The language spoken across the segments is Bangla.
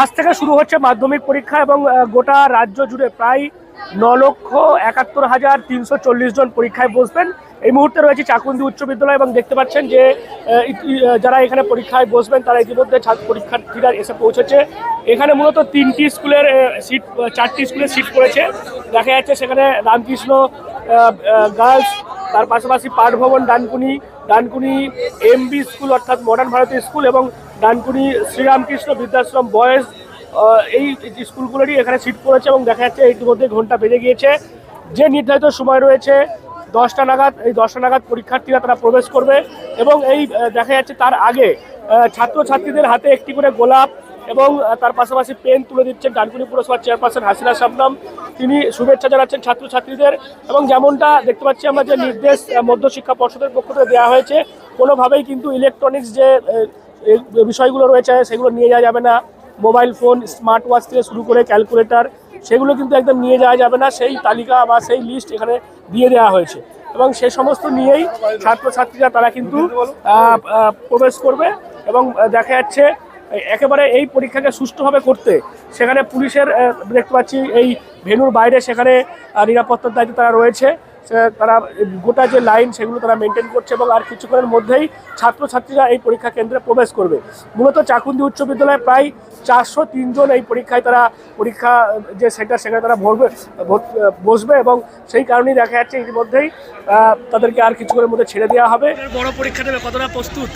আজ থেকে শুরু হচ্ছে মাধ্যমিক পরীক্ষা এবং গোটা রাজ্য জুড়ে প্রায় ন লক্ষ একাত্তর হাজার তিনশো চল্লিশ জন পরীক্ষায় বসবেন। এই মুহূর্তে রয়েছে চাকুন্দি উচ্চ বিদ্যালয় এবং দেখতে পাচ্ছেন যে যারা এখানে পরীক্ষায় বসবেন তারা ইতিমধ্যে পরীক্ষার্থীরা এসে পৌঁছেছে। এখানে মূলত তিনটি স্কুলের সিট, চারটি স্কুলের সিট পড়েছে। দেখা যাচ্ছে সেখানে রামকৃষ্ণ গার্লস, তার পাশাপাশি পাঠভবন, ডানকুনি ডানকুনি এমবি স্কুল অর্থাৎ মডার্ন ভারতীয় স্কুল এবং ডানকুনি শ্রীরামকৃষ্ণ বৃদ্ধাশ্রম বয়েজ এই স্কুলগুলোরই এখানে সিট পড়েছে এবং দেখা যাচ্ছে ইতিমধ্যে ঘণ্টা বেজে গিয়েছে। যে নির্ধারিত সময় রয়েছে দশটা নাগাদ, এই দশটা নাগাদ পরীক্ষার্থীরা তারা প্রবেশ করবে এবং এই দেখা যাচ্ছে তার আগে ছাত্রছাত্রীদের হাতে একটি করে গোলাপ এবং তার পাশাপাশি পেন তুলে দিচ্ছেন ডানকুনি পুরসভার চেয়ারপারসন হাসিনা শাবনাম তিনি শুভেচ্ছা জানাচ্ছেন ছাত্রছাত্রীদের এবং যেমনটা দেখতে পাচ্ছি আমরা যে নির্দেশ মধ্যশিক্ষা পর্ষদের পক্ষ থেকে দেওয়া হয়েছে, কোনোভাবেই কিন্তু ইলেকট্রনিক্স যে এই বিষয়গুলো রয়েছে, সেগুলো নিয়ে যাওয়া যাবে না। মোবাইল ফোন স্মার্ট ওয়াচ থেকে শুরু করে ক্যালকুলেটর, সেগুলো কিন্তু একদম নিয়ে যাওয়া যাবে না। সেই তালিকা বা সেই লিস্ট এখানে দিয়ে দেওয়া হয়েছে। এবং সে সমস্ত নিয়েই ছাত্রছাত্রীরা তারা কিন্তু প্রবেশ করবে এবং দেখা যাচ্ছে, একেবারে এই পরীক্ষাকে সুষ্ঠুভাবে করতে সেখানে পুলিশের দেখতে পাচ্ছি এই ভেনুর বাইরে সেখানে নিরাপত্তার দায়িত্বে তারা রয়েছে। তারা গোটা যে লাইন সেগুলো তারা মেনটেন করছে এবং আর কিছুক্ষণের মধ্যেই ছাত্রছাত্রীরা এই পরীক্ষা কেন্দ্রে প্রবেশ করবে। মূলত চাকুন্দি উচ্চ বিদ্যালয়ে প্রায় চারশো তিনজন এই পরীক্ষায় তারা পরীক্ষা যে সেন্টার সেখানে তারা ভরবে ভর- বসবে এবং সেই কারণেই দেখা যাচ্ছে ইতিমধ্যেই তাদেরকে আর কিছুক্ষণের মধ্যে ছেড়ে দেওয়া হবে। বড় পরীক্ষা দেবে কতটা প্রস্তুত?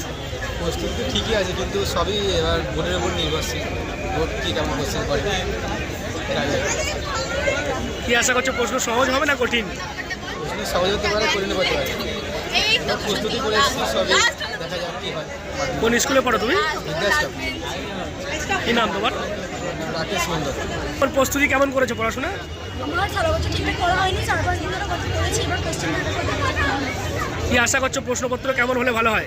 প্রস্তুতি তো ঠিকই আছে কিন্তু সবই এবার বোর্ডের উপর নির্ভরশীল। বোর্ড কী কেমন কোশ্চেন করে কি আশা করছ প্রশ্ন সহজ হবে না কঠিন? প্রশ্ন সহজ হতে পারে পারে প্রস্তুতি করে এসেছি সবই দেখা যাক কী হয় কোন স্কুলে পড়ো তুমি বিদ্যাশ্রম কি নাম তোমার? রাকেশ মন্ডল তোমার প্রস্তুতি কেমন করেছ পড়াশোনা? আমার সারা বছর ঠিকঠাক করা হয়নি চার পাঁচ দিন ধরে কথা করেছি এবার কোশ্চেন কি আশা করছ প্রশ্নপত্র কেমন হলে ভালো হয়?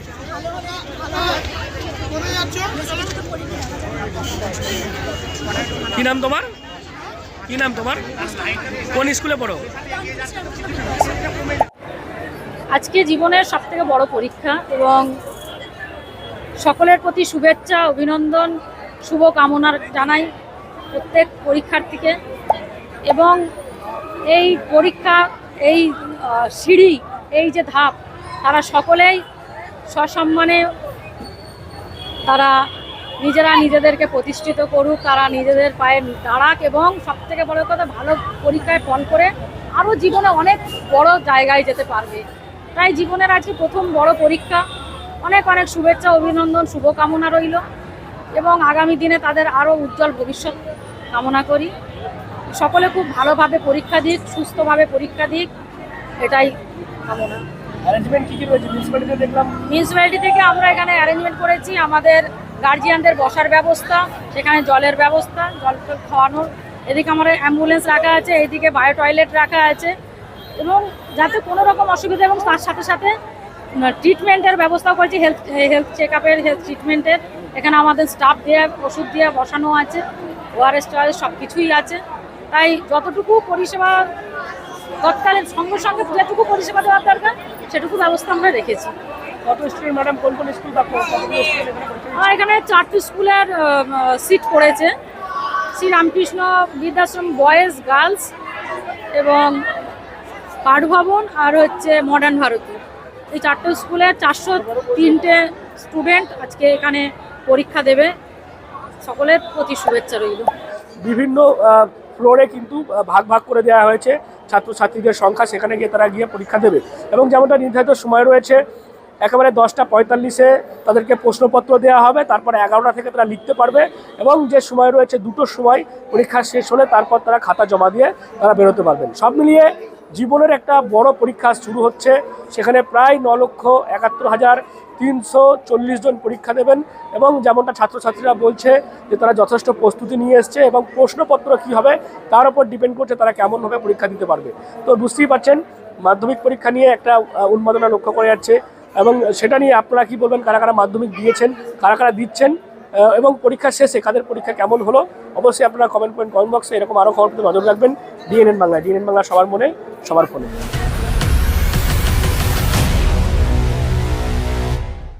কি নাম তোমার? কি নাম তোমার? কোন স্কুলে পড়ো? আজকে জীবনের সব থেকে বড় পরীক্ষা এবং সকলের প্রতি শুভেচ্ছা, অভিনন্দন শুভ কামনা জানাই প্রত্যেক পরীক্ষার্থীকে। এবং এই পরীক্ষা, এই সিঁড়ি, এই যে ধাপ, তারা সকলেই সসম্মানে তারা নিজেরা নিজেদেরকে প্রতিষ্ঠিত করুক তারা নিজেদের পায়ে দাঁড়াক এবং সবথেকে বড় কথা ভালো পরীক্ষায় ফল করে আরও জীবনে অনেক বড় জায়গায় যেতে পারবে। তাই জীবনের আজকে প্রথম বড় পরীক্ষা। অনেক অনেক শুভেচ্ছা অভিনন্দন শুভকামনা রইল এবং আগামী দিনে তাদের আরও উজ্জ্বল ভবিষ্যৎ কামনা করি। সকলে খুব ভালোভাবে পরীক্ষা দিক সুস্থভাবে পরীক্ষা দিক এটাই কামনা। মিউনিসিপ্যালিটি থেকে আমরা এখানে অ্যারেঞ্জমেন্ট করেছি আমাদের গার্জিয়ানদের বসার ব্যবস্থা, সেখানে জলের ব্যবস্থা, জল খাওয়ানোর। এদিকে আমার অ্যাম্বুলেন্স রাখা আছে, এইদিকে বায়ো টয়লেট রাখা আছে। এবং যাতে কোনো রকম অসুবিধা এবং তার সাথে সাথে ট্রিটমেন্টের ব্যবস্থাও করেছি হেলথ হেলথ চেক আপের হেলথ ট্রিটমেন্টের এখানে আমাদের স্টাফ দিয়ে, ওষুধ দিয়ে বসানো আছে ওআরএস টোয়ারেস সব কিছুই আছে। তাই যতটুকু পরিষেবা, তৎকালীন সঙ্গে সঙ্গে যেটুকু পরিষেবা দেওয়ার দরকার, সেটুকু ব্যবস্থা আমরা রেখেছি। ম্যাডাম কোন কোন স্কুল বা এখানে চারটি স্কুলের সিট পড়েছে। শ্রী রামকৃষ্ণ বৃদ্ধাশ্রম বয়েজ গার্লস এবং পাঠভবন আর হচ্ছে মডার্ন ভারতী। এই চারটে স্কুলের চারশো তিনটে স্টুডেন্ট আজকে এখানে পরীক্ষা দেবে। সকলের প্রতি শুভেচ্ছা রইল। বিভিন্ন ফ্লোরে কিন্তু ভাগ ভাগ করে দেওয়া হয়েছে। ছাত্রছাত্রীদের সংখ্যা সেখানে গিয়ে তারা গিয়ে পরীক্ষা দেবে। এবং যেমনটা নির্ধারিত সময় রয়েছে একেবারে দশটা পঁয়তাল্লিশে তাদেরকে প্রশ্নপত্র দেওয়া হবে, তারপরে এগারোটা থেকে তারা লিখতে পারবে এবং যে সময় রয়েছে দুটোর সময় পরীক্ষা শেষ হলে তারপর তারা খাতা জমা দিয়ে তারা বেরোতে পারবেন। সব মিলিয়ে জীবনের একটা বড় পরীক্ষা শুরু হচ্ছে, সেখানে প্রায় ন লক্ষ একাত্তর হাজার তিনশো চল্লিশ জন পরীক্ষা দেবেন এবং যেমনটা ছাত্রছাত্রীরা বলছে যে তারা যথেষ্ট প্রস্তুতি নিয়ে এসছে এবং প্রশ্নপত্র কী হবে তার উপর ডিপেন্ড করছে তারা কেমনভাবে পরীক্ষা দিতে পারবে। তো বুঝতেই পারছেন, মাধ্যমিক পরীক্ষা নিয়ে একটা উন্মাদনা লক্ষ্য করা যাচ্ছে। এবং সেটা নিয়ে আপনারা কি বলবেন? কারা কারা মাধ্যমিক দিয়েছেন? কারা কারা দিচ্ছেন? এবং পরীক্ষা শেষে কাদের পরীক্ষা কেমন হলো? অবশ্যই আপনারা কমেন্ট পয়েন্ট কমেন্ট বক্সে এরকম আরও খবর নজর রাখবেন। ডিএনএন বাংলা ডিএনএন বাংলা সবার মনে, সবার ফোনে।